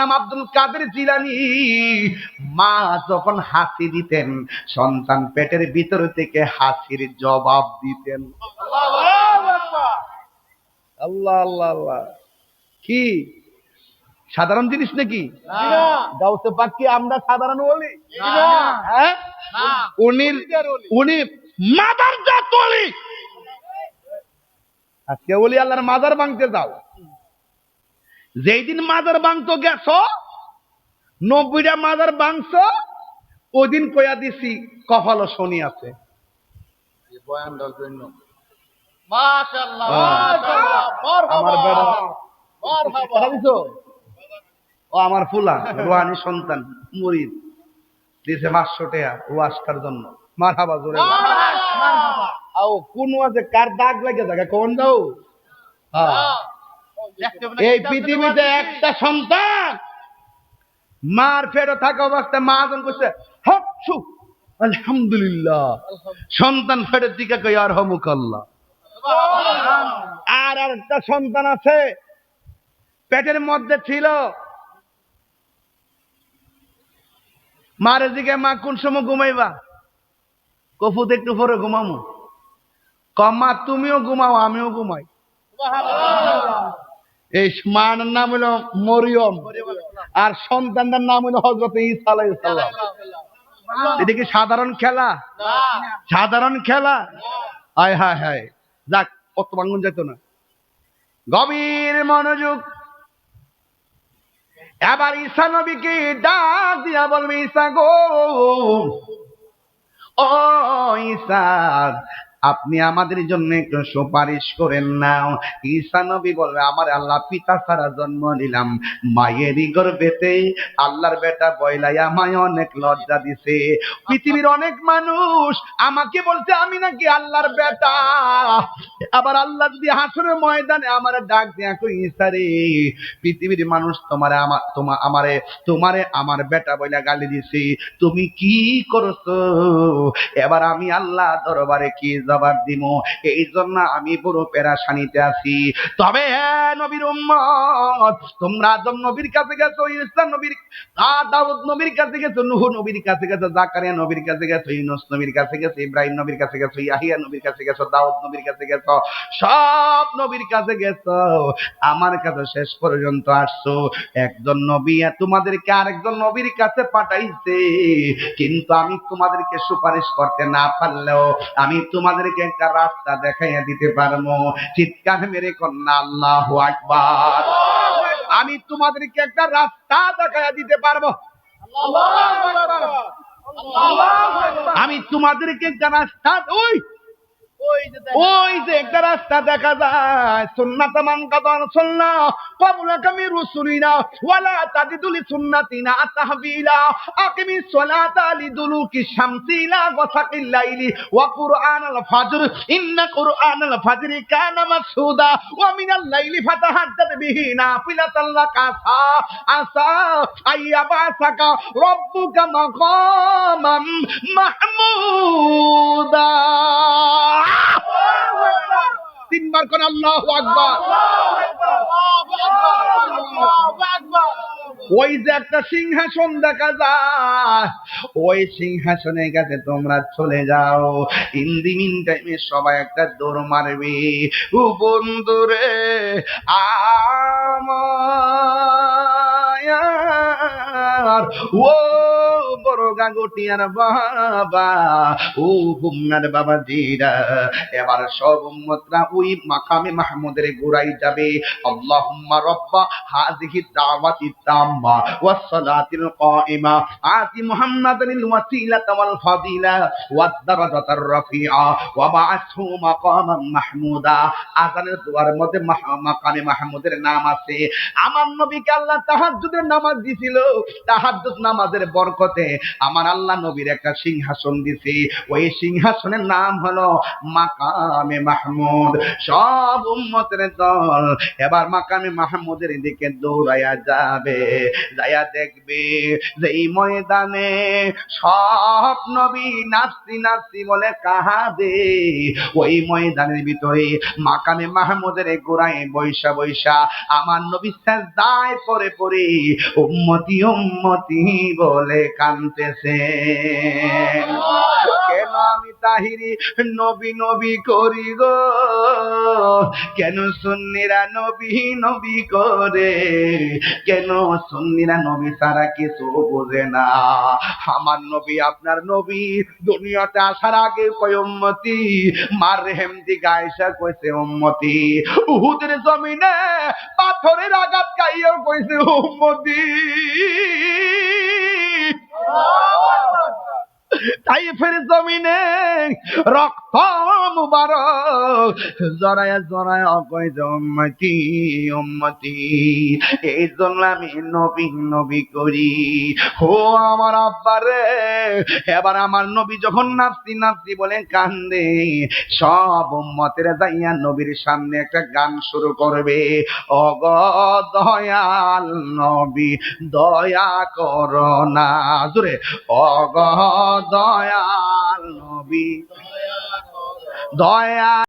নাম আব্দুল কাদের জিলানি। মা যখন হাসি দিতেন সন্তান পেটের ভিতর থেকে হাসির জবাব দিতেন। আল্লাহ আল্লাহ আল্লাহ। কি? সাধারণ জিনিস নাকি? গাউসে পাক কি আমরা সাধারণ বলি? হ্যাঁ? উনি উনি মাদার জাত বলি। আজকে বলি আল্লাহর মাজার ভাঙতে যাও। যেই দিন মাজার ভাঙতো গেছ নব্বইটা মাজার ভাঙছ ওই দিন কয়া দিছি কপাল শনি আছে? ও আমার ফুলা রোহানি সন্তান মুরিদ। দিছে পাঁচশো টাকা ওয়াজটার জন্য। মার হাবা জোরে কোন ওয়াজে কার দাগ লাগে জায়গা কোন যাও হ্যাঁ। এই পৃথিবীতে একটা সন্তান মার ফেরো থাকা অবস্থায় মা যখন করছে হচ্ছু আলহামদুলিল্লাহ। সন্তান ফেরত দিকে কই আর হমুক আল্লাহ। আর একটা সন্তান আছে পেটের মধ্যে ছিল। মারে দিকে মা কোন সময় ঘুমাইবা? কফুত একটু পরে ঘুমামু। কমা তুমিও ঘুমাও আমিও ঘুমাই। এই মার নাম হলো মরিয়ম। আর সন্তানটার নাম হলো হজরত ঈসা আলাইহিস সালাম। এটা কি সাধারণ খেলা? সাধারণ খেলা? হায় হায় হায়। যাক কত ভাঙ্গন যেত না। গভীর মনোযোগ। এবার ঈসা নবীকে ডাক দিয়া বলবে, ঈসা গো। ও ঈসা আপনি আমাদের জন্য একটু সুপারিশ করেন না ঈসা নবী বলবে, আমার আল্লাহ পিতা ছাড়া জন্ম নিলাম। মায়েরই গর্ভেতে আল্লাহর বেটা বয়লাই আমায় অনেক লজ্জা দিছে। পৃথিবীর অনেক মানুষ আমাকে বলছে, আমি নাকি আল্লাহর বেটা। আবার আল্লাহ যদি হাসরের ময়দানে আমার ডাক দেয়া, কই ইসারে পৃথিবীর মানুষ তোমারে আমার তোমার আমারে, তোমারে আমার বেটা বইলা গালি দিছি। তুমি কি করছ? এবার আমি আল্লাহ দরবারে কি জবাব দিব এই জন্য আমি পুরো পেরাশানিতে আছি তবে হ্যাঁ নবীর উম্মত তোমরা আদম নবীর কাছে গেছো ইসলাম নবীর দাউদ নবীর কাছে গেছো নুহ নবীর কাছে গেছো জাকারিয়া নবীর কাছে গেছো ইউনুস নবীর কাছে গেছো ইব্রাহিম নবীর কাছে গেছো ইয়াহিয়া নবীর কাছে গেছো দাউদ নবীর কাছে গেছো সব নবীর কাছে গেছো আমার কাছে শেষ পর্যন্ত আসছো একজন নবী তোমাদেরকে আরেকজন নবীর কাছে পাঠাইছে কিন্তু আমি তোমাদেরকে সুপারিশ করতে না পারলেও আমি তোমাদেরকে একটা রাস্তা দেখাইয়া দিতে পারব। চিৎকার মেরে কন্যা আল্লাহ আকবার। আমি তোমাদেরকে একটা রাস্তা দেখাইয়া দিতে পারব। আমি তোমাদেরকে একটা রাস্তা ওই ওই যে একটা রাস্তা দেখা যায়। সুন্নাত মান কাদান সুন্না। ক্বাবলা কামি রুসুলিনা। ওয়ালা তাজিদুলি সুন্নাতিনা তাহবিলা। আকিমি সলাতা লিদুলুকি শামসি ইলা ওয়াসাকিল লাইলি। ওয়া কুরআনাল ফাজর। ইন্না কুরআনাল ফাজরি কানা মাসুদা ওয়া মিনাল লাইলি ফাতাহাজ্জাত বিহি নাফিলাতাল লাকা আসা আসা আইয়াবাসাকা রব্বুকা মাকামাম মাহমুদা। তিনবার কোন আল্লাহ আকবার। ওই যে একটা সিংহাসন দেখা যায়, ওই সিংহাসনের কাছে তোমরা চলে যাও। ইন দি মিন টাইমে সবাই একটা দৌড় মারবে। ও বন্ধুরে, আমার, ও বড় গাগটিয়ার বাবা। ও গুমনার বাবা জিরা এবার সব উম্মতরা ওই মাকামে মাহমুদের গোড়াই যাবে। আল্লাহুম্মা রব্বা হাযিহি দাওয়াতি তাম্মা ওয়াস সালাতিল কাইমা আতি মুহাম্মাদানিল ওয়াসিলাতা ওয়াল ফাদিলা ওয়াদ দারাজাতার রাফিআ ওয়া বা'আথহু মাকামান মাহমুদা। আযানের দুয়ার মধ্যে মাকামে মাহমুদের নাম আছে। আমার নবীকে আল্লাহ তাহাজ্জুদের নামাজ দিছিল। তাহাজ্জুদ নামাজের বরকতে আমার আল্লাহ নবীর একটা সিংহাসন দিছে। ওই সিংহাসনের নাম হলো মাকামে মাহমুদ। সব উম্মতের দল এবার মাকামে মাহমুদের দিকে দৌড়াইয়া যাবে। যাইয়া দেখবে যে এই ময়দানে সব নবী নাচতি নাচতি বলে কাহাবে ওই ময়দানের ভিতরে মাকামে মাহমুদের গোড়ায় বৈশা বৈশা আমার নবী দায় পরে পরে উম্মতি উম্মতি বলে কানতেছে। কেন আমি তাহিরি নবী নবী করি গো? কেন সুন্নিরা নবী নবী করে? কেন সুন্নিরা নবী ছাড়া কিছু বোঝে না? আমার নবী আপনার নবী, দুনিয়াতে আসার আগে কয় উম্মতি? মার রেহেম দি গায়সা কইছে উম্মতি। উহুদের জমিনে পাথরের আঘাত খাইয়া কইছে উম্মতি। তাইফের জমিনে রক্ত মুবারক জরায়া জরায়া কই যে উম্মতি উম্মতি এই জন্য আমি নবী নবী করি আমার আব্বা রে, এবার আমার নবী যখন নাচতি নাচতি বলে কান্দে, সব যাইয়া নবীর সামনে একটা গান শুরু করবে। অগ দয়াল নবী, দয়া করো না। জোরে, অগ দয়াল নবী। দয়া